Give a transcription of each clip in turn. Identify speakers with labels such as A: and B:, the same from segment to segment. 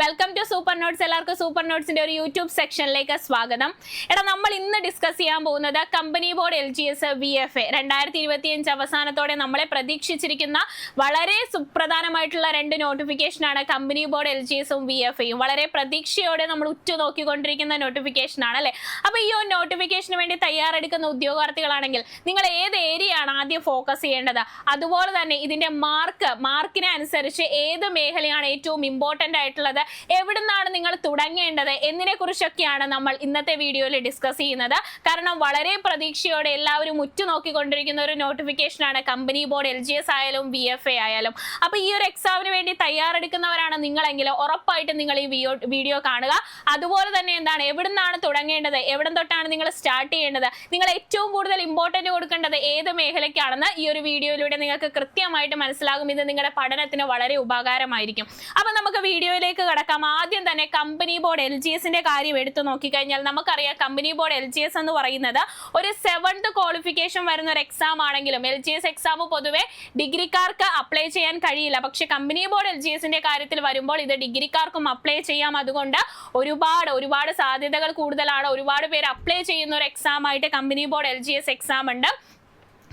A: Welcome to super notes എല്ലാവർക്കും super നോട്ട്സിന്റെ ഒരു യൂട്യൂബ് സെക്ഷനിലേക്ക് സ്വാഗതം. എടാ നമ്മൾ ഇന്ന് ഡിസ്കസ് ചെയ്യാൻ പോകുന്നത് company board L G S V F A രണ്ടായിരത്തി ഇരുപത്തി അഞ്ച് അവസാനത്തോടെ നമ്മളെ പ്രതീക്ഷിച്ചിരിക്കുന്ന വളരെ സുപ്രധാനമായിട്ടുള്ള രണ്ട് നോട്ടിഫിക്കേഷനാണ് കമ്പനി ബോർഡ് എൽ ജി എസും വി എഫ് എയും വളരെ പ്രതീക്ഷയോടെ നമ്മൾ ഉറ്റുനോക്കിക്കൊണ്ടിരിക്കുന്ന നോട്ടിഫിക്കേഷൻ ആണ് അല്ലെ? അപ്പൊ ഈ ഒരു നോട്ടിഫിക്കേഷന് വേണ്ടി തയ്യാറെടുക്കുന്ന ഉദ്യോഗാർത്ഥികളാണെങ്കിൽ നിങ്ങൾ ഏത് ഏരിയ ആണ് ആദ്യം ഫോക്കസ് ചെയ്യേണ്ടത്? അതുപോലെ തന്നെ ഇതിന്റെ മാർക്ക് മാർക്കിനെ അനുസരിച്ച് ഏത് മേഖലയാണ് ഏറ്റവും ഇമ്പോർട്ടന്റ് ആയിട്ടുള്ളത്? എവിടുന്നാണ് നിങ്ങൾ തുടങ്ങേണ്ടത്? എന്നതിനെ കുറിച്ചൊക്കെയാണ് നമ്മൾ ഇന്നത്തെ വീഡിയോയിൽ ഡിസ്കസ് ചെയ്യുന്നത്. കാരണം വളരെ പ്രതീക്ഷയോടെ എല്ലാവരും ഉറ്റുനോക്കിക്കൊണ്ടിരിക്കുന്ന ഒരു നോട്ടിഫിക്കേഷൻ ആണ് company board L G S ആയാലും വി എഫ് എ ആയാലും. അപ്പൊ ഈ ഒരു എക്സാമിന് വേണ്ടി തയ്യാറെടുക്കുന്നവരാണ് നിങ്ങളെങ്കിൽ ഉറപ്പായിട്ട് നിങ്ങൾ ഈ വീഡിയോ കാണുക. അതുപോലെ തന്നെ എന്താണ്? എവിടുന്നാണ് തുടങ്ങേണ്ടത്? എവിടെ തൊട്ടാണ് നിങ്ങൾ സ്റ്റാർട്ട് ചെയ്യേണ്ടത്? നിങ്ങൾ ഏറ്റവും കൂടുതൽ ഇമ്പോർട്ടന്റ് കൊടുക്കേണ്ടത് ഏത് മേഖലയ്ക്കാണെന്ന് ഈ ഒരു വീഡിയോയിലൂടെ നിങ്ങൾക്ക് കൃത്യമായിട്ട് മനസ്സിലാകും. ഇത് നിങ്ങളുടെ പഠനത്തിന് വളരെ ഉപകാരമായിരിക്കും. അപ്പൊ നമുക്ക് വീഡിയോയിലേക്ക് കടക്കാം. ആദ്യം തന്നെ കമ്പനി ബോർഡ് എൽ ജി എസിന്റെ കാര്യം എടുത്തു നോക്കിക്കഴിഞ്ഞാൽ നമുക്കറിയാം company board L G S എന്ന് പറയുന്നത് ഒരു സെവൻത് ക്വാളിഫിക്കേഷൻ വരുന്ന ഒരു എക്സാം ആണെങ്കിലും എൽ ജി എസ് എക്സാം പൊതുവെ ഡിഗ്രിക്കാർക്ക് അപ്ലൈ ചെയ്യാൻ കഴിയില്ല. പക്ഷെ കമ്പനി ബോർഡ് എൽ ജി എസിന്റെ കാര്യത്തിൽ വരുമ്പോൾ ഇത് ഡിഗ്രിക്കാർക്കും അപ്ലൈ ചെയ്യാം. അതുകൊണ്ട് ഒരുപാട് ഒരുപാട് സാധ്യതകൾ കൂടുതലാണ്. ഒരുപാട് പേര് അപ്ലൈ ചെയ്യുന്ന ഒരു എക്സാം ആയിട്ട് company board L G S exam ഉണ്ട്.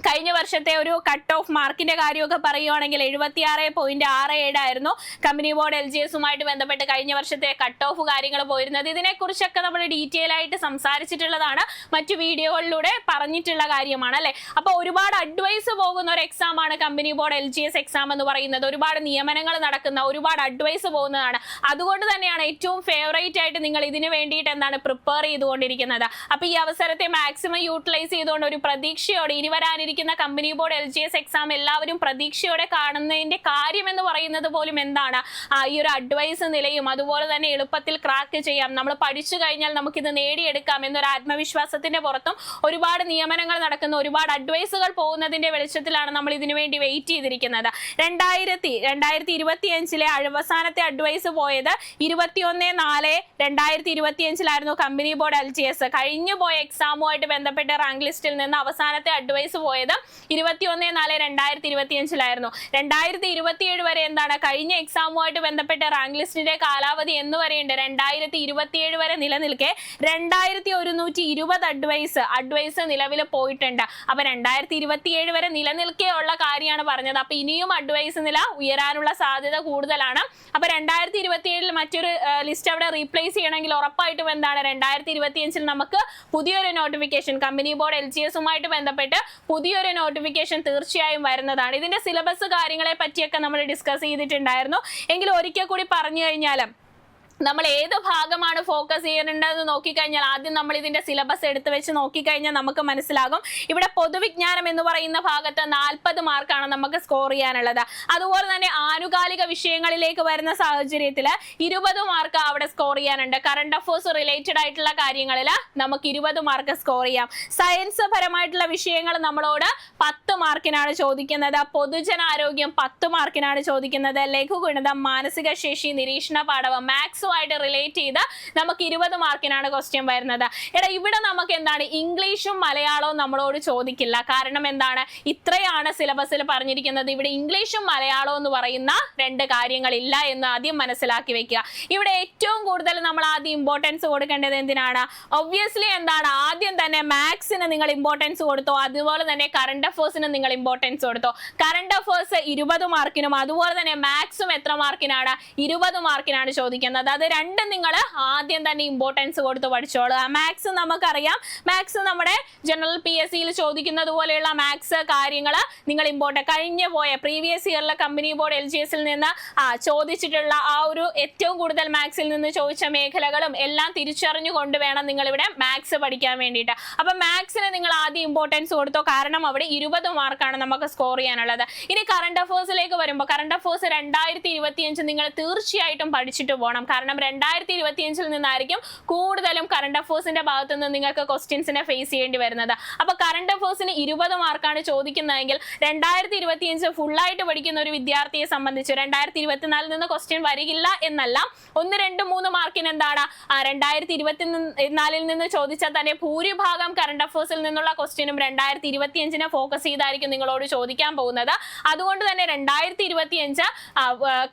A: കഴിഞ്ഞ വർഷത്തെ ഒരു കട്ട് ഓഫ് മാർക്കിന്റെ കാര്യമൊക്കെ പറയുവാണെങ്കിൽ എഴുപത്തി ആറ് പോയിന്റ് ആറ് ഏഴായിരുന്നു കമ്പനി ബോർഡ് എൽ ജി എസുമായിട്ട് ബന്ധപ്പെട്ട് കഴിഞ്ഞ വർഷത്തെ കട്ട് ഓഫ് കാര്യങ്ങൾ പോയിരുന്നത്. ഇതിനെക്കുറിച്ചൊക്കെ നമ്മൾ ഡീറ്റെയിൽ ആയിട്ട് സംസാരിച്ചിട്ടുള്ളതാണ്. മറ്റു വീഡിയോകളിലൂടെ പറഞ്ഞിട്ടുള്ള കാര്യമാണ് അല്ലെ? അപ്പോൾ ഒരുപാട് അഡ്വൈസ് പോകുന്ന ഒരു എക്സാം ആണ് company board L G S exam എന്ന് പറയുന്നത്. ഒരുപാട് നിയമനങ്ങൾ നടക്കുന്ന ഒരുപാട് അഡ്വൈസ് പോകുന്നതാണ്. അതുകൊണ്ട് തന്നെയാണ് ഏറ്റവും ഫേവറേറ്റ് ആയിട്ട് നിങ്ങൾ ഇതിനു വേണ്ടിയിട്ട് എന്താണ് പ്രിപ്പയർ ചെയ്തുകൊണ്ടിരിക്കുന്നത്. അപ്പോൾ ഈ അവസരത്തെ മാക്സിമം യൂട്ടിലൈസ് ചെയ്തുകൊണ്ട് ഒരു പ്രതീക്ഷയോടെ ഇനി company board L G S exam എല്ലാവരും പ്രതീക്ഷയോടെ കാണുന്നതിന്റെ കാര്യം എന്ന് പറയുന്നത് പോലും എന്താണ്? ഈ ഒരു അഡ്വൈസ് നിലയും അതുപോലെ തന്നെ എളുപ്പത്തിൽ ക്രാക്ക് ചെയ്യാം. നമ്മൾ പഠിച്ചു കഴിഞ്ഞാൽ നമുക്ക് ഇത് നേടിയെടുക്കാം എന്നൊരു ആത്മവിശ്വാസത്തിന്റെ പുറത്തും ഒരുപാട് നിയമനങ്ങൾ നടക്കുന്ന. ഒരുപാട് അഡ്വൈസുകൾ പോകുന്നതിന്റെ വെളിച്ചത്തിലാണ് നമ്മൾ ഇതിനു വേണ്ടി വെയിറ്റ് ചെയ്തിരിക്കുന്നത്. രണ്ടായിരത്തി രണ്ടായിരത്തി ഇരുപത്തി അഞ്ചിലെ അവസാനത്തെ അഡ്വൈസ് പോയത് ഇരുപത്തിയൊന്ന് നാല് രണ്ടായിരത്തി ഇരുപത്തി അഞ്ചിലായിരുന്നു company board L G S. കഴിഞ്ഞു പോയ എക്സാമുമായിട്ട് ബന്ധപ്പെട്ട റാങ്ക് ലിസ്റ്റിൽ നിന്ന് അവസാനത്തെ അഡ്വൈസ് പോയത് ഇരുപത്തിയൊന്ന് നാല് രണ്ടായിരത്തി ഇരുപത്തി അഞ്ചിലായിരുന്നു രണ്ടായിരത്തി ഇരുപത്തിയേഴ് വരെ എന്താണ്? കഴിഞ്ഞ എക്സാമുമായിട്ട് ബന്ധപ്പെട്ട റാങ്ക് ലിസ്റ്റിന്റെ കാലാവധി എന്ന് വരെയുണ്ട്. രണ്ടായിരത്തി ഇരുപത്തിയേഴ് വരെ നിലനിൽക്കെ രണ്ടായിരത്തി ഒരുന്നൂറ്റി ഇരുപത് അഡ്വൈസ് അഡ്വൈസ് നിലവിൽ പോയിട്ടുണ്ട്. അപ്പൊ രണ്ടായിരത്തി ഇരുപത്തിയേഴ് വരെ നിലനിൽക്കേ ഉള്ള കാര്യമാണ് പറഞ്ഞത്. അപ്പൊ ഇനിയും അഡ്വൈസ് നില ഉയരാനുള്ള സാധ്യത കൂടുതലാണ്. അപ്പൊ രണ്ടായിരത്തി ഇരുപത്തിയേഴിൽ മറ്റൊരു ലിസ്റ്റ് അവിടെ റീപ്ലേസ് ചെയ്യണമെങ്കിൽ ഉറപ്പായിട്ടും എന്താണ്? രണ്ടായിരത്തി ഇരുപത്തിയഞ്ചിൽ നമുക്ക് പുതിയൊരു notification company board L G എസുമായിട്ട് ബന്ധപ്പെട്ട് പുതിയൊരു നോട്ടിഫിക്കേഷൻ തീർച്ചയായും വരുന്നതാണ്. ഇതിന്റെ സിലബസ് കാര്യങ്ങളെ പറ്റിയൊക്കെ നമ്മൾ ഡിസ്കസ് ചെയ്തിട്ടുണ്ടായിരുന്നു. എങ്കിലും ഒരിക്കൽ കൂടി പറഞ്ഞു കഴിഞ്ഞാൽ നമ്മൾ ഏത് ഭാഗമാണ് ഫോക്കസ് ചെയ്യേണ്ടതെന്ന് നോക്കിക്കഴിഞ്ഞാൽ ആദ്യം നമ്മൾ ഇതിന്റെ സിലബസ് എടുത്തു വെച്ച് നോക്കിക്കഴിഞ്ഞാൽ നമുക്ക് മനസ്സിലാകും. ഇവിടെ പൊതുവിജ്ഞാനം എന്ന് പറയുന്ന ഭാഗത്ത് നാൽപ്പത് മാർക്കാണ് നമുക്ക് സ്കോർ ചെയ്യാനുള്ളത്. അതുപോലെ തന്നെ ആനുകാലിക വിഷയങ്ങളിലേക്ക് വരുന്ന സാഹചര്യത്തിൽ ഇരുപത് മാർക്ക് അവിടെ സ്കോർ ചെയ്യാനുണ്ട്. കറണ്ട് അഫേഴ്സ് റിലേറ്റഡ് ആയിട്ടുള്ള കാര്യങ്ങളിൽ നമുക്ക് ഇരുപത് മാർക്ക് സ്കോർ ചെയ്യാം. സയൻസ് പരമായിട്ടുള്ള വിഷയങ്ങൾ നമ്മളോട് പത്ത് മാർക്കിനാണ് ചോദിക്കുന്നത്. പൊതുജനാരോഗ്യം പത്ത് മാർക്കിനാണ് ചോദിക്കുന്നത്. ലഘുഗുണിതം മാനസിക ശേഷി നിരീക്ഷണ പാഠവം മാത്സുമായിട്ട് റിലേറ്റ് ചെയ്ത് നമുക്ക് ഇരുപത് മാർക്കിനാണ് ക്വസ്റ്റ്യൻ വരുന്നത്. എടാ ഇവിടെ നമുക്ക് എന്താണ്? ഇംഗ്ലീഷും മലയാളവും നമ്മളോട് ചോദിക്കില്ല. കാരണം എന്താണ്? ഇത്രയാണ് സിലബസിൽ പറഞ്ഞിരിക്കുന്നത്. ഇവിടെ ഇംഗ്ലീഷും മലയാളവും എന്ന് പറയുന്ന രണ്ട് കാര്യങ്ങളില്ല എന്ന് ആദ്യം മനസ്സിലാക്കി വെക്കുക. ഇവിടെ ഏറ്റവും കൂടുതൽ നമ്മൾ ആദ്യം ഇമ്പോർട്ടൻസ് കൊടുക്കേണ്ടത് എന്തിനാണ്? ഒബ്വിയസ്ലി എന്താണ്? ആദ്യം തന്നെ മാത്സിന് നിങ്ങൾ ഇമ്പോർട്ടൻസ് കൊടുത്തോ. അതുപോലെ തന്നെ കറണ്ട് അഫേഴ്സിന് നിങ്ങൾ ഇമ്പോർട്ടൻസ് കൊടുത്തോ. കറണ്ട് അഫേഴ്സ് ഇരുപത് മാർക്കിനും അതുപോലെ തന്നെ മാത്സും എത്ര മാർക്കിനാണ്? ഇരുപത് മാർക്കിനാണ് ചോദിക്കുന്നത്. അത് രണ്ടും നിങ്ങൾ ആദ്യം തന്നെ ഇമ്പോർട്ടൻസ് കൊടുത്ത് പഠിച്ചോളുക. മാത്സ് നമുക്കറിയാം. മാത്സ് നമ്മുടെ ജനറൽ പി എസ് സിയിൽ ചോദിക്കുന്നത് പോലെയുള്ള മാത്സ് കാര്യങ്ങൾ നിങ്ങൾ ഇമ്പോർട്ടൻ കഴിഞ്ഞ പോയ പ്രീവിയസ് ഇയറിലെ കമ്പനി ബോർഡ് എൽ ജി എസിൽ നിന്ന് ചോദിച്ചിട്ടുള്ള ആ ഒരു ഏറ്റവും കൂടുതൽ മാത്സിൽ നിന്ന് ചോദിച്ച മേഖലകളും എല്ലാം തിരിച്ചറിഞ്ഞുകൊണ്ട് വേണം നിങ്ങൾ ഇവിടെ മാത്സ് പഠിക്കാൻ വേണ്ടിയിട്ട്. അപ്പൊ മാത്സിന് നിങ്ങൾ ആദ്യം ഇമ്പോർട്ടൻസ് കൊടുത്തോ? കാരണം അവിടെ ഇരുപത് മാർക്കാണ് നമുക്ക് സ്കോർ ചെയ്യാനുള്ളത്. ഇനി കറണ്ട് അഫേഴ്സിലേക്ക് വരുമ്പോൾ കറണ്ട് അഫേഴ്സ് രണ്ടായിരത്തി ഇരുപത്തിയഞ്ച് നിങ്ങൾ തീർച്ചയായിട്ടും പഠിച്ചിട്ട് പോകണം രണ്ടായിരത്തി ഇരുപത്തിയഞ്ചിൽ നിന്നായിരിക്കും കൂടുതലും കറണ്ട് അഫേഴ്സിന്റെ ഭാഗത്തു നിന്ന് നിങ്ങൾക്ക് ക്വസ്റ്റ്യൻസിനെ ഫേസ് ചെയ്യേണ്ടി വരുന്നത്. അപ്പൊ കറണ്ട് അഫേഴ്സിന് ഇരുപത് മാർക്കാണ് ചോദിക്കുന്നതെങ്കിൽ രണ്ടായിരത്തി ഇരുപത്തിയഞ്ച് ഫുള്ളായിട്ട് പഠിക്കുന്ന ഒരു വിദ്യാർത്ഥിയെ സംബന്ധിച്ച് രണ്ടായിരത്തി ഇരുപത്തിനാലിൽ നിന്ന് ക്വസ്റ്റ്യൻ വരികില്ല എന്നല്ല. ഒന്ന് രണ്ട് മൂന്ന് മാർക്കിന് എന്താണ്? രണ്ടായിരത്തി ഇരുപത്തി നാലിൽ നിന്ന് ചോദിച്ചാൽ തന്നെ ഭൂരിഭാഗം കറണ്ട് അഫേഴ്സിൽ നിന്നുള്ള ക്വസ്റ്റ്യനും രണ്ടായിരത്തി ഇരുപത്തിയഞ്ചിനെ ഫോക്കസ് ചെയ്തായിരിക്കും നിങ്ങളോട് ചോദിക്കാൻ പോകുന്നത്. അതുകൊണ്ട് തന്നെ രണ്ടായിരത്തി ഇരുപത്തിയഞ്ച്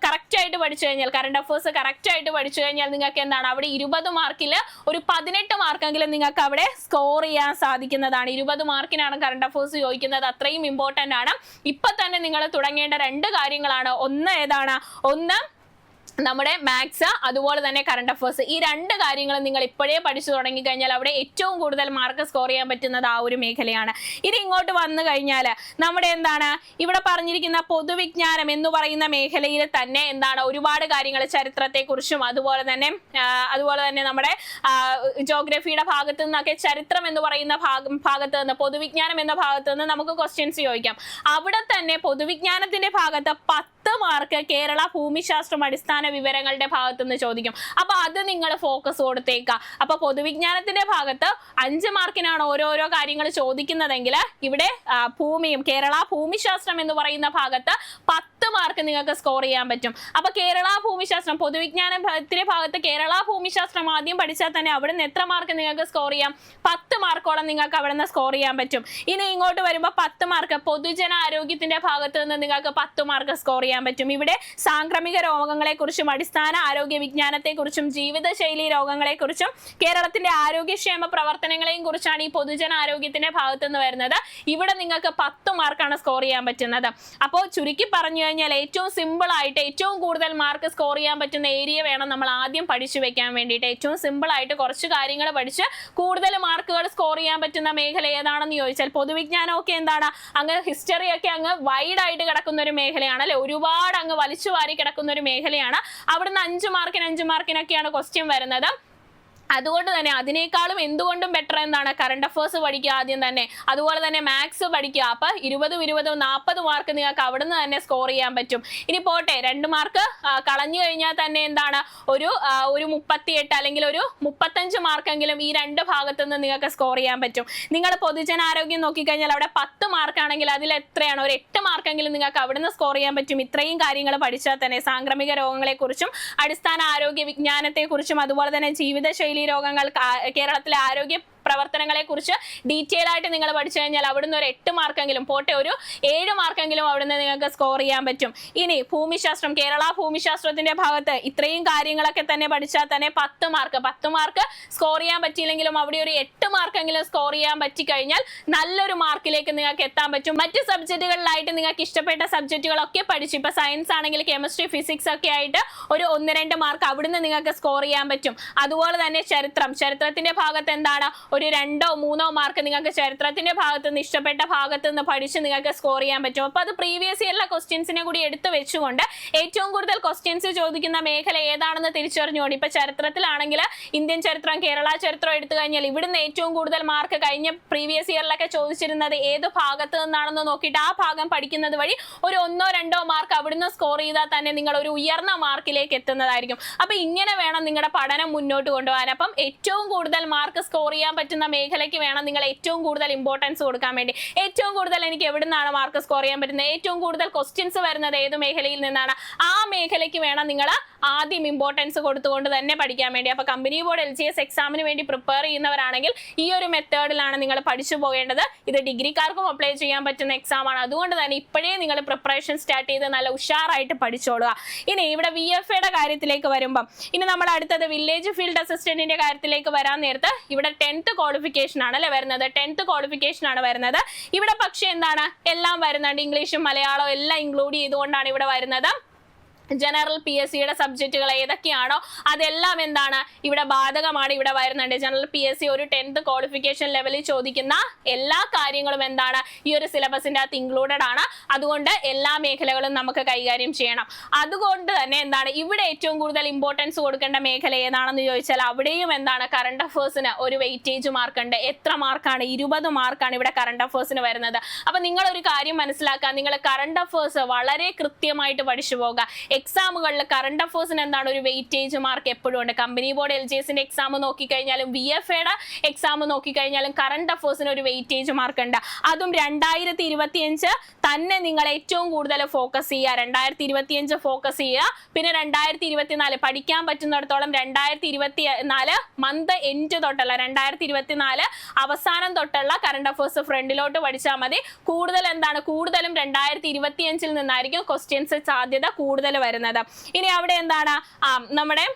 A: കറക്റ്റ് ആയിട്ട് പഠിച്ചു കഴിഞ്ഞാൽ കറണ്ട് അഫേഴ്സ് കറക്റ്റ് ആയിട്ട് പഠിച്ചു കഴിഞ്ഞാൽ നിങ്ങൾക്ക് എന്താണ്? അവിടെ ഇരുപത് മാർക്കിൽ ഒരു പതിനെട്ട് മാർക്കെങ്കിലും നിങ്ങൾക്ക് അവിടെ സ്കോർ ചെയ്യാൻ സാധിക്കുന്നതാണ്. ഇരുപത് മാർക്കിനാണ് കറണ്ട് അഫേഴ്സ് ചോദിക്കുന്നത്. അത്രയും ഇമ്പോർട്ടന്റ് ആണ്. ഇപ്പൊ തന്നെ നിങ്ങൾ തുടങ്ങേണ്ട രണ്ട് കാര്യങ്ങളാണ്. ഒന്ന് ഏതാണ്? ഒന്ന് നമ്മുടെ മാത്സ് അതുപോലെ തന്നെ കറണ്ട് അഫേഴ്സ് ഈ രണ്ട് കാര്യങ്ങളും നിങ്ങൾ ഇപ്പോഴേ പഠിച്ചു തുടങ്ങി കഴിഞ്ഞാൽ അവിടെ ഏറ്റവും കൂടുതൽ മാർക്ക് സ്കോർ ചെയ്യാൻ പറ്റുന്നത് ആ ഒരു മേഖലയാണ്. ഇനി ഇങ്ങോട്ട് വന്നു കഴിഞ്ഞാൽ നമ്മുടെ എന്താണ്? ഇവിടെ പറഞ്ഞിരിക്കുന്ന പൊതുവിജ്ഞാനം എന്ന് പറയുന്ന മേഖലയിൽ തന്നെ എന്താണ്? ഒരുപാട് കാര്യങ്ങൾ ചരിത്രത്തെക്കുറിച്ചും അതുപോലെ തന്നെ അതുപോലെ തന്നെ നമ്മുടെ ജോഗ്രഫിയുടെ ഭാഗത്തു നിന്നൊക്കെ ചരിത്രം എന്ന് പറയുന്ന ഭാഗം ഭാഗത്ത് നിന്ന് പൊതുവിജ്ഞാനം എന്ന ഭാഗത്ത് നിന്ന് നമുക്ക് ക്വസ്റ്റ്യൻസ് ചോദിക്കാം. അവിടെ തന്നെ പൊതുവിജ്ഞാനത്തിന്റെ ഭാഗത്ത് പത്ത് മാർക്ക് കേരള ഭൂമിശാസ്ത്രം അടിസ്ഥാന വിവരങ്ങളുടെ ഭാഗത്തു നിന്ന് ചോദിക്കും. അപ്പൊ അത് നിങ്ങൾ ഫോക്കസ് കൊടുത്തേക്ക. അപ്പൊ പൊതുവിജ്ഞാനത്തിന്റെ ഭാഗത്ത് അഞ്ച് മാർക്കിനാണ് ഓരോരോ കാര്യങ്ങൾ ചോദിക്കുന്നതെങ്കിൽ ഇവിടെ ഭൂമിയും കേരള ഭൂമിശാസ്ത്രം എന്ന് പറയുന്ന ഭാഗത്ത് പത്ത് മാർക്ക് നിങ്ങൾക്ക് സ്കോർ ചെയ്യാൻ പറ്റും. അപ്പൊ കേരള ഭൂമിശാസ്ത്രം പൊതുവിജ്ഞാനത്തിന്റെ ഭാഗത്ത് കേരള ഭൂമിശാസ്ത്രം ആദ്യം പഠിച്ചാൽ തന്നെ അവിടെ നിന്ന് എത്ര മാർക്ക് നിങ്ങൾക്ക് സ്കോർ ചെയ്യാം? പത്ത് മാർക്കോളം നിങ്ങൾക്ക് അവിടെ നിന്ന് സ്കോർ ചെയ്യാൻ പറ്റും. ഇനി ഇങ്ങോട്ട് വരുമ്പോൾ പത്ത് മാർക്ക് പൊതുജന ആരോഗ്യത്തിന്റെ ഭാഗത്ത് നിന്ന് നിങ്ങൾക്ക് പത്ത് മാർക്ക് സ്കോർ ചെയ്യാൻ പറ്റും. ഇവിടെ സാംക്രമിക രോഗങ്ങളെ കുറിച്ചും അടിസ്ഥാന ആരോഗ്യ വിജ്ഞാനത്തെ കുറിച്ചും ജീവിതശൈലി രോഗങ്ങളെ കുറിച്ചും കേരളത്തിന്റെ ആരോഗ്യക്ഷേമ പ്രവർത്തനങ്ങളെയും കുറിച്ചാണ് ഈ പൊതുജന ആരോഗ്യത്തിന്റെ ഭാഗത്ത് നിന്ന് വരുന്നത്. ഇവിടെ നിങ്ങൾക്ക് പത്ത് മാർക്കാണ് സ്കോർ ചെയ്യാൻ പറ്റുന്നത്. അപ്പോൾ ചുരുക്കി പറഞ്ഞു ഏറ്റവും സിമ്പിൾ ആയിട്ട് ഏറ്റവും കൂടുതൽ മാർക്ക് സ്കോർ ചെയ്യാൻ പറ്റുന്ന ഏരിയ വേണം നമ്മൾ ആദ്യം പഠിച്ചു വെക്കാൻ വേണ്ടിയിട്ട്. ഏറ്റവും സിമ്പിൾ ആയിട്ട് കുറച്ച് കാര്യങ്ങൾ പഠിച്ച് കൂടുതൽ മാർക്കുകൾ സ്കോർ ചെയ്യാൻ പറ്റുന്ന മേഖല ഏതാണെന്ന് ചോദിച്ചാൽ പൊതുവിജ്ഞാനം ഒക്കെ എന്താണ്? അങ്ങ് ഹിസ്റ്ററി ഒക്കെ അങ്ങ് വൈഡ് ആയിട്ട് കിടക്കുന്ന ഒരു മേഖലയാണ് അല്ലെ? ഒരുപാട് അങ്ങ് വലിച്ചു വാരി കിടക്കുന്ന ഒരു മേഖലയാണ്. അവിടുന്ന് അഞ്ച് മാർക്കിന് അഞ്ച് മാർക്കിനൊക്കെയാണ് ക്വസ്റ്റ്യൻ വരുന്നത്. അതുകൊണ്ട് തന്നെ അതിനേക്കാളും എന്തുകൊണ്ടും ബെറ്റർ എന്താണ് കറണ്ട് അഫേഴ്സ് പഠിക്കുക ആദ്യം തന്നെ. അതുപോലെ തന്നെ മാത്സ് പഠിക്കുക. അപ്പൊ ഇരുപതും ഇരുപതും നാൽപ്പത് മാർക്ക് നിങ്ങൾക്ക് അവിടുന്ന് തന്നെ സ്കോർ ചെയ്യാൻ പറ്റും. ഇനി പോട്ടെ രണ്ട് മാർക്ക് കളഞ്ഞു കഴിഞ്ഞാൽ തന്നെ എന്താണ്? ഒരു ഒരു മുപ്പത്തിയെട്ട് അല്ലെങ്കിൽ ഒരു മുപ്പത്തഞ്ച് മാർക്കെങ്കിലും ഈ രണ്ട് ഭാഗത്തു നിന്ന് നിങ്ങൾക്ക് സ്കോർ ചെയ്യാൻ പറ്റും. നിങ്ങൾ പൊതുജനാരോഗ്യം നോക്കിക്കഴിഞ്ഞാൽ അവിടെ പത്ത് മാർക്കാണെങ്കിൽ അതിൽ എത്രയാണ്? ഒരു എട്ട് മാർക്കെങ്കിലും നിങ്ങൾക്ക് അവിടുന്ന് സ്കോർ ചെയ്യാൻ പറ്റും. ഇത്രയും കാര്യങ്ങൾ പഠിച്ചാൽ തന്നെ സാംക്രമിക രോഗങ്ങളെക്കുറിച്ചും അടിസ്ഥാന ആരോഗ്യ വിജ്ഞാനത്തെക്കുറിച്ചും അതുപോലെ തന്നെ ജീവിതശൈലി രോഗങ്ങൾ കേരളത്തിലെ ആരോഗ്യ പ്രവർത്തനങ്ങളെ കുറിച്ച് ഡീറ്റെയിൽ ആയിട്ട് നിങ്ങൾ പഠിച്ചു കഴിഞ്ഞാൽ അവിടുന്ന് ഒരു എട്ട് മാർക്കെങ്കിലും പോട്ടെ ഒരു ഏഴ് മാർക്കെങ്കിലും അവിടുന്ന് നിങ്ങൾക്ക് സ്കോർ ചെയ്യാൻ പറ്റും. ഇനി ഭൂമിശാസ്ത്രം കേരള ഭൂമിശാസ്ത്രത്തിന്റെ ഭാഗത്ത് ഇത്രയും കാര്യങ്ങളൊക്കെ തന്നെ പഠിച്ചാൽ തന്നെ പത്ത് മാർക്ക് പത്ത് മാർക്ക് സ്കോർ ചെയ്യാൻ പറ്റിയില്ലെങ്കിലും അവിടെ ഒരു എട്ട് മാർക്കെങ്കിലും സ്കോർ ചെയ്യാൻ പറ്റിക്കഴിഞ്ഞാൽ നല്ലൊരു മാർക്കിലേക്ക് നിങ്ങൾക്ക് എത്താൻ പറ്റും. മറ്റ് സബ്ജക്റ്റുകളിലായിട്ട് നിങ്ങൾക്ക് ഇഷ്ടപ്പെട്ട സബ്ജക്റ്റുകളൊക്കെ പഠിച്ചു ഇപ്പൊ സയൻസ് ആണെങ്കിൽ കെമിസ്ട്രി ഫിസിക്സ് ഒക്കെ ആയിട്ട് ഒരു ഒന്ന് രണ്ട് മാർക്ക് അവിടുന്ന് നിങ്ങൾക്ക് സ്കോർ ചെയ്യാൻ പറ്റും. അതുപോലെ തന്നെ ചരിത്രം. ചരിത്രത്തിന്റെ ഭാഗത്ത് എന്താണ്? ഒരു രണ്ടോ മൂന്നോ മാർക്ക് നിങ്ങൾക്ക് ചരിത്രത്തിന്റെ ഭാഗത്ത് നിന്ന് ഇഷ്ടപ്പെട്ട ഭാഗത്ത് നിന്ന് പഠിച്ച് നിങ്ങൾക്ക് സ്കോർ ചെയ്യാൻ പറ്റും. അപ്പൊ അത് പ്രീവിയസ് ഇയറിലെ ക്വസ്റ്റ്യൻസിനെ കൂടി എടുത്തു വെച്ചുകൊണ്ട് ഏറ്റവും കൂടുതൽ ക്വസ്റ്റ്യൻസ് ചോദിക്കുന്ന മേഖല ഏതാണെന്ന് തിരിച്ചറിഞ്ഞുകൊണ്ട് ഇപ്പൊ ചരിത്രത്തിലാണെങ്കിൽ ഇന്ത്യൻ ചരിത്രം കേരള ചരിത്രം എടുത്തു കഴിഞ്ഞാൽ ഇവിടുന്ന് ഏറ്റവും കൂടുതൽ മാർക്ക് കഴിഞ്ഞ പ്രീവിയസ് ഇയറിലൊക്കെ ചോദിച്ചിരുന്നത് ഏത് ഭാഗത്ത് നിന്നാണെന്ന് നോക്കിയിട്ട് ആ ഭാഗം പഠിക്കുന്നത് വഴി ഒരു ഒന്നോ രണ്ടോ മാർക്ക് അവിടുന്ന് സ്കോർ ചെയ്താൽ തന്നെ നിങ്ങൾ ഒരു ഉയർന്ന മാർക്കിലേക്ക് എത്തുന്നതായിരിക്കും. അപ്പൊ ഇങ്ങനെ വേണം നിങ്ങളുടെ പഠനം മുന്നോട്ട് കൊണ്ടുപോകാൻ. അപ്പം ഏറ്റവും കൂടുതൽ മാർക്ക് സ്കോർ ചെയ്യാൻ പറ്റുന്ന മേഖലയ്ക്ക് വേണം നിങ്ങൾ ഏറ്റവും കൂടുതൽ ഇമ്പോർട്ടൻസ് കൊടുക്കാൻ വേണ്ടി. ഏറ്റവും കൂടുതൽ എനിക്ക് എവിടെ നിന്നാണ് മാർക്ക് സ്കോർ ചെയ്യാൻ പറ്റുന്നത്? ഏറ്റവും കൂടുതൽ ക്വസ്റ്റ്യൻസ് വരുന്നത് ഏത് മേഖലയിൽ നിന്നാണ്? ആ മേഖലയ്ക്ക് വേണം നിങ്ങൾ ആദ്യം ഇമ്പോർട്ടൻസ് കൊടുത്തുകൊണ്ട് തന്നെ പഠിക്കാൻ വേണ്ടി. അപ്പൊ company board L G S എക്സാമിന് വേണ്ടി പ്രിപ്പയർ ചെയ്യുന്നവരാണെങ്കിൽ ഈ ഒരു മെത്തേഡിലാണ് നിങ്ങൾ പഠിച്ചു പോകേണ്ടത്. ഇത് ഡിഗ്രിക്കാർക്കും അപ്ലൈ ചെയ്യാൻ പറ്റുന്ന എക്സാം ആണ്. അതുകൊണ്ട് തന്നെ ഇപ്പോഴേ നിങ്ങൾ പ്രിപ്പറേഷൻ സ്റ്റാർട്ട് ചെയ്ത് നല്ല ഉഷാറായിട്ട് പഠിച്ചോളുക. ഇനി ഇവിടെ വി എഫ് എയുടെ കാര്യത്തിലേക്ക് വരുമ്പം. ഇനി നമ്മൾ അടുത്തത് വില്ലേജ് ഫീൽഡ് അസിസ്റ്റന്റിന്റെ കാര്യത്തിലേക്ക് വരാൻ നേരത്ത് ഇവിടെ ടെൻത്ത് ക്വാളിഫിക്കേഷൻ ആണ് അല്ലെ വരുന്നത്? ടെൻത്ത് ക്വാളിഫിക്കേഷൻ ആണ് വരുന്നത്. ഇവിടെ പക്ഷേ എന്താണ്? എല്ലാം വരുന്നുണ്ട്. ഇംഗ്ലീഷും മലയാളവും എല്ലാം ഇൻക്ലൂഡ് ചെയ്തുകൊണ്ടാണ് ഇവിടെ വരുന്നത്. ജനറൽ പി എസ് സിയുടെ സബ്ജക്റ്റുകൾ ഏതൊക്കെയാണോ അതെല്ലാം എന്താണ് ഇവിടെ ബാധകമാണ് ഇവിടെ വരുന്നുണ്ട്. ജനറൽ പി എസ് സി ഒരു ടെൻത്ത് ക്വാളിഫിക്കേഷൻ ലെവലിൽ ചോദിക്കുന്ന എല്ലാ കാര്യങ്ങളും എന്താണ് ഈ ഒരു സിലബസിന്റെ അകത്ത് ഇൻക്ലൂഡഡ് ആണ്. അതുകൊണ്ട് എല്ലാ മേഖലകളും നമുക്ക് കൈകാര്യം ചെയ്യണം. അതുകൊണ്ട് തന്നെ എന്താണ് ഇവിടെ ഏറ്റവും കൂടുതൽ ഇമ്പോർട്ടൻസ് കൊടുക്കേണ്ട മേഖല ഏതാണെന്ന് ചോദിച്ചാൽ അവിടെയും എന്താണ് കറണ്ട് അഫേഴ്സിന് ഒരു വെയിറ്റേജ് മാർക്ക് ഉണ്ട്. എത്ര മാർക്കാണ് ഇരുപത് മാർക്കാണ് ഇവിടെ കറണ്ട് അഫേഴ്സിന് വരുന്നത്. അപ്പൊ നിങ്ങൾ ഒരു കാര്യം മനസ്സിലാക്കുക. നിങ്ങൾ കറണ്ട് അഫേഴ്സ് വളരെ കൃത്യമായിട്ട് പഠിച്ചു പോകുക എക്സാമുകളിൽ കറണ്ട് അഫേഴ്സിന് എന്താണ് ഒരു വെയിറ്റേജ് മാർക്ക് എപ്പോഴും ഉണ്ട്? കമ്പനി ബോർഡ് എൽ ജി എസിന്റെ എക്സാം നോക്കിക്കഴിഞ്ഞാലും വി എഫ് എയുടെ എക്സാം നോക്കിക്കഴിഞ്ഞാലും കറണ്ട് അഫേഴ്സിന് ഒരു വെയിറ്റേജ് മാർക്ക് ഉണ്ട്. അതും രണ്ടായിരത്തി ഇരുപത്തിയഞ്ച് തന്നെ നിങ്ങൾ ഏറ്റവും കൂടുതൽ ഫോക്കസ് ചെയ്യുക. രണ്ടായിരത്തി ഇരുപത്തിയഞ്ച് ഫോക്കസ് ചെയ്യുക. പിന്നെ രണ്ടായിരത്തി ഇരുപത്തിനാല് പഠിക്കാൻ പറ്റുന്നിടത്തോളം രണ്ടായിരത്തി ഇരുപത്തി നാല് മന്ത് എൻഡ് തൊട്ടുള്ള രണ്ടായിരത്തി ഇരുപത്തിനാല് അവസാനം തൊട്ടുള്ള കറണ്ട് അഫേഴ്സ് ഫ്രണ്ടിലോട്ട് പഠിച്ചാൽ മതി. കൂടുതൽ എന്താണ്? കൂടുതലും രണ്ടായിരത്തി ഇരുപത്തിയഞ്ചിൽ നിന്നായിരിക്കും ക്വസ്റ്റ്യൻസ് സാധ്യത കൂടുതൽ വരുന്നത്. ഇനി അവിടെ എന്താണ്? നമ്മുടെ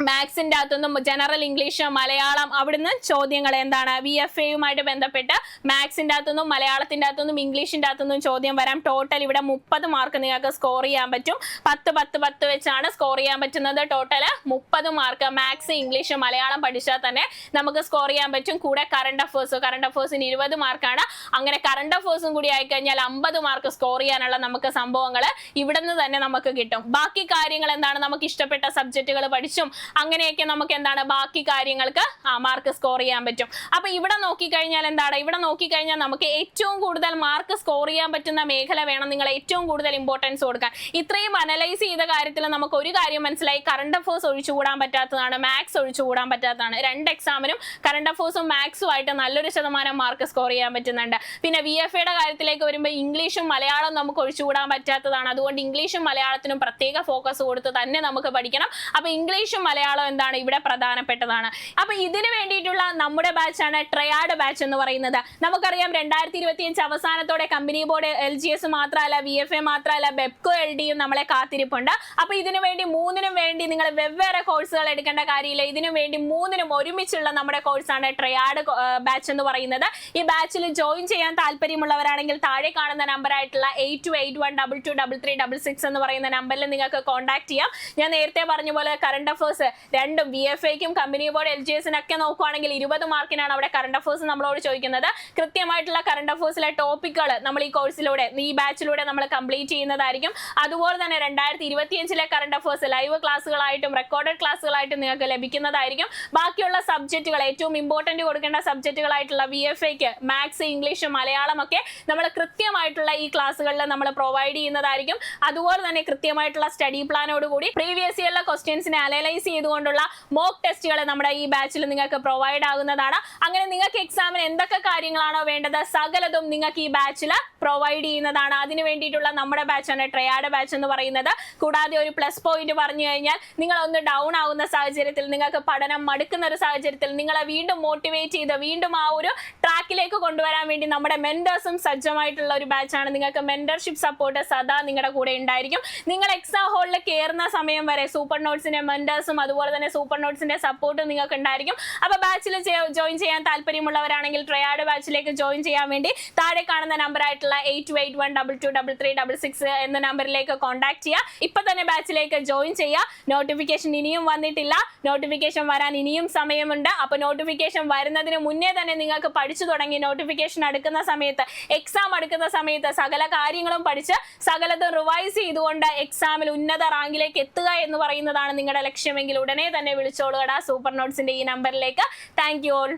A: മാത്സിന്റെ അകത്തുനിന്നും ജനറൽ ഇംഗ്ലീഷ് മലയാളം അവിടുന്ന് ചോദ്യങ്ങൾ എന്താണ്? വി എഫ് എയുമായിട്ട് ബന്ധപ്പെട്ട് മാത്സിന്റെ അകത്തുനിന്നും മലയാളത്തിന്റെ അകത്തുനിന്നും ഇംഗ്ലീഷിന്റെ അകത്തുനിന്നും ചോദ്യം വരാം. ടോട്ടൽ ഇവിടെ മുപ്പത് മാർക്ക് നിങ്ങൾക്ക് സ്കോർ ചെയ്യാൻ പറ്റും. പത്ത് പത്ത് പത്ത് വെച്ചാണ് സ്കോർ ചെയ്യാൻ പറ്റുന്നത്. ടോട്ടൽ മുപ്പത് മാർക്ക് മാത്സ് ഇംഗ്ലീഷ് മലയാളം പഠിച്ചാൽ തന്നെ നമുക്ക് സ്കോർ ചെയ്യാൻ പറ്റും. കൂടെ കറണ്ട് അഫേഴ്സ് കറണ്ട് അഫേഴ്സിന് ഇരുപത് മാർക്കാണ് അങ്ങനെ കറണ്ട് അഫേഴ്സും കൂടി ആയിക്കഴിഞ്ഞാൽ അമ്പത് മാർക്ക് സ്കോർ ചെയ്യാനുള്ള നമുക്ക് സംഭവങ്ങൾ ഇവിടെ നിന്ന് തന്നെ നമുക്ക് കിട്ടും. ബാക്കി കാര്യങ്ങൾ എന്താണ്? നമുക്ക് ഇഷ്ടപ്പെട്ട സബ്ജക്റ്റുകൾ പഠിച്ചും അങ്ങനെയൊക്കെ നമുക്ക് എന്താണ് ബാക്കി കാര്യങ്ങൾക്ക് ആ മാർക്ക് സ്കോർ ചെയ്യാൻ പറ്റും. അപ്പൊ ഇവിടെ നോക്കിക്കഴിഞ്ഞാൽ എന്താണ്? ഇവിടെ നോക്കിക്കഴിഞ്ഞാൽ നമുക്ക് ഏറ്റവും കൂടുതൽ മാർക്ക് സ്കോർ ചെയ്യാൻ പറ്റുന്ന മേഖല വേണം നിങ്ങൾ ഏറ്റവും കൂടുതൽ ഇമ്പോർട്ടൻസ് കൊടുക്കാൻ. ഇത്രയും അനലൈസ് ചെയ്ത കാര്യത്തിൽ നമുക്ക് ഒരു കാര്യം മനസ്സിലായി. കറണ്ട് അഫേഴ്സ് ഒഴിച്ചുകൂടാൻ പറ്റാത്തതാണ് മാത്സ് ഒഴിച്ചുകൂടാൻ പറ്റാത്തതാണ്. രണ്ട് എക്സാമിനും കറണ്ട് അഫേഴ്സും മാത്സും ആയിട്ട് നല്ലൊരു ശതമാനം മാർക്ക് സ്കോർ ചെയ്യാൻ പറ്റുന്നുണ്ട്. പിന്നെ വി എഫ് എയുടെ കാര്യത്തിലേക്ക് വരുമ്പോൾ ഇംഗ്ലീഷും മലയാളം നമുക്ക് ഒഴിച്ചുകൂടാൻ പറ്റാത്തതാണ്. അതുകൊണ്ട് ഇംഗ്ലീഷും മലയാളത്തിനും പ്രത്യേക ഫോക്കസ് കൊടുത്ത് തന്നെ നമുക്ക് പഠിക്കണം. അപ്പൊ ഇംഗ്ലീഷും മലയാളം എന്താണ് ഇവിടെ പ്രധാനപ്പെട്ടതാണ്. അപ്പൊ ഇതിന് വേണ്ടിയിട്ടുള്ള നമ്മുടെ ബാച്ചാണ് ട്രയാഡ് ബാച്ച് എന്ന് പറയുന്നത്. നമുക്കറിയാം രണ്ടായിരത്തി ഇരുപത്തിയഞ്ച് അവസാനത്തോടെ company board L G S മാത്രമല്ല വി എഫ് എ മാത്രമല്ല ബെപ്കോ എൽ ഡിയും നമ്മളെ കാത്തിരിപ്പുണ്ട്. അപ്പൊ ഇതിനു വേണ്ടി മൂന്നിനും വേണ്ടി നിങ്ങൾ വെവ്വേറെ കോഴ്സുകൾ എടുക്കേണ്ട കാര്യമില്ല. ഇതിനു വേണ്ടി മൂന്നിനും ഒരുമിച്ചുള്ള നമ്മുടെ കോഴ്സാണ് ട്രയാഡ് ബാച്ച് എന്ന് പറയുന്നത്. ഈ ബാച്ചിൽ ജോയിൻ ചെയ്യാൻ താല്പര്യമുള്ളവരാണെങ്കിൽ താഴെ കാണുന്ന നമ്പർ ആയിട്ടുള്ള eight two eight one double two double three double six എന്ന് പറയുന്ന നമ്പറിൽ നിങ്ങൾക്ക് കോൺടാക്ട് ചെയ്യാം. ഞാൻ നേരത്തെ പറഞ്ഞ പോലെ കറണ്ട് അഫേഴ്സ് രണ്ടും ബി എഫ് ഐക്കും കമ്പനി ബോർഡ് എൽ ജി എസിനൊക്കെ നോക്കുവാണെങ്കിൽ ഇരുപത് മാർക്കിനാണ് അവിടെ കറണ്ട് അഫേഴ്സ് നമ്മളോട് ചോദിക്കുന്നത്. കൃത്യമായിട്ടുള്ള കറണ്ട് അഫേഴ്സിലെ ടോപ്പിക്കുകൾ നമ്മൾ ഈ കോഴ്സിലൂടെ ഈ ബാച്ചിലൂടെ നമ്മൾ കംപ്ലീറ്റ് ചെയ്യുന്നതായിരിക്കും. അതുപോലെ തന്നെ രണ്ടായിരത്തി ഇരുപത്തിയഞ്ചിലെ കറണ്ട് അഫേഴ്സ് ലൈവ് ക്ലാസ്സുകളായിട്ടും റെക്കോർഡഡ് ക്ലാസ്സുകളായിട്ടും നിങ്ങൾക്ക് ലഭിക്കുന്നതായിരിക്കും. ബാക്കിയുള്ള സബ്ജക്റ്റുകൾ ഏറ്റവും ഇമ്പോർട്ടന്റ് കൊടുക്കേണ്ട സബ്ജക്റ്റുകളായിട്ടുള്ള വി എഫ് ഐക്ക് മാത്സ് ഇംഗ്ലീഷ് മലയാളം ഒക്കെ നമ്മൾ കൃത്യമായിട്ടുള്ള ഈ ക്ലാസ്സുകളിൽ നമ്മൾ പ്രൊവൈഡ് ചെയ്യുന്നതായിരിക്കും. അതുപോലെ തന്നെ കൃത്യമായിട്ടുള്ള സ്റ്റഡി പ്ലാനോട് കൂടി പ്രീവിയസ് ഇയറിലെ ക്വസ്റ്റ്യൻസിനെ അനലൈസ് ചെയ്തുകൊണ്ടുള്ള മോക്ക് ടെസ്റ്റുകൾ നമ്മുടെ ഈ ബാച്ചിൽ നിങ്ങൾക്ക് പ്രൊവൈഡ് ആകുന്നതാണ്. അങ്ങനെ നിങ്ങൾക്ക് എക്സാമിന് എന്തൊക്കെ കാര്യങ്ങളാണോ വേണ്ടത് സകലതും നിങ്ങൾക്ക് ഈ ബാച്ചിൽ പ്രൊവൈഡ് ചെയ്യുന്നതാണ്. അതിന് വേണ്ടിയിട്ടുള്ള നമ്മുടെ ബാച്ചാണ് ട്രയാഡ് ബാച്ച് എന്ന് പറയുന്നത്. കൂടാതെ ഒരു പ്ലസ് പോയിന്റ് പറഞ്ഞു കഴിഞ്ഞാൽ നിങ്ങൾ ഒന്ന് ഡൗൺ ആവുന്ന സാഹചര്യത്തിൽ നിങ്ങൾക്ക് പഠനം മടുക്കുന്ന ഒരു സാഹചര്യത്തിൽ നിങ്ങളെ വീണ്ടും മോട്ടിവേറ്റ് ചെയ്ത് വീണ്ടും ആ ഒരു ട്രാക്കിലേക്ക് കൊണ്ടുവരാൻ വേണ്ടി നമ്മുടെ മെന്റേഴ്സും സജ്ജമായിട്ടുള്ള ഒരു ബാച്ചാണ് നിങ്ങൾക്ക് മെന്റർഷിപ്പ് സപ്പോർട്ട് സദാ നിങ്ങളുടെ കൂടെ ഉണ്ടായിരിക്കും. നിങ്ങൾ എക്സാം ഹോളിൽ കയറുന്ന സമയം വരെ സൂപ്പർ നോട്ട്സിന്റെ മെന്റേഴ്സും അതുപോലെ തന്നെ സൂപ്പർ നോട്ട്സിന്റെ സപ്പോർട്ടും നിങ്ങൾക്ക് ഉണ്ടായിരിക്കും അപ്പൊ ബാച്ചിൽ ജോയിൻ ചെയ്യാൻ താല്പര്യമുള്ളവരാണെങ്കിൽ ട്രയാഡ് ബാച്ചിലേക്ക് ജോയിൻ ചെയ്യാൻ വേണ്ടി താഴെ കാണുന്ന നമ്പർ ആയിട്ടുള്ള eight two eight one double two double three double six എന്ന നമ്പറിലേക്ക് കോൺടാക്ട് ചെയ്യുക ഇപ്പൊ തന്നെ ബാച്ചിലേക്ക് ജോയിൻ ചെയ്യുക നോട്ടിഫിക്കേഷൻ ഇനിയും വന്നിട്ടില്ല. നോട്ടിഫിക്കേഷൻ വരാൻ ഇനിയും സമയമുണ്ട്. അപ്പൊ നോട്ടിഫിക്കേഷൻ വരുന്നതിന് മുന്നേ തന്നെ നിങ്ങൾക്ക് പഠിച്ചു തുടങ്ങി നോട്ടിഫിക്കേഷൻ അടുക്കുന്ന സമയത്ത് എക്സാം അടുക്കുന്ന സമയത്ത് സകല കാര്യങ്ങളും പഠിച്ച് സകലതും റിവൈസ് ചെയ്തുകൊണ്ട് എക്സാമിൽ ഉന്നത റാങ്കിലേക്ക് എത്തുക എന്ന് പറയുന്നതാണ് നിങ്ങളുടെ ലക്ഷ്യമെങ്കിൽ ഉടനെ തന്നെ വിളിച്ചോളുകടാ സൂപ്പർ നോട്ട്സിന്റെ ഈ നമ്പറിലേക്ക്. Thank you all.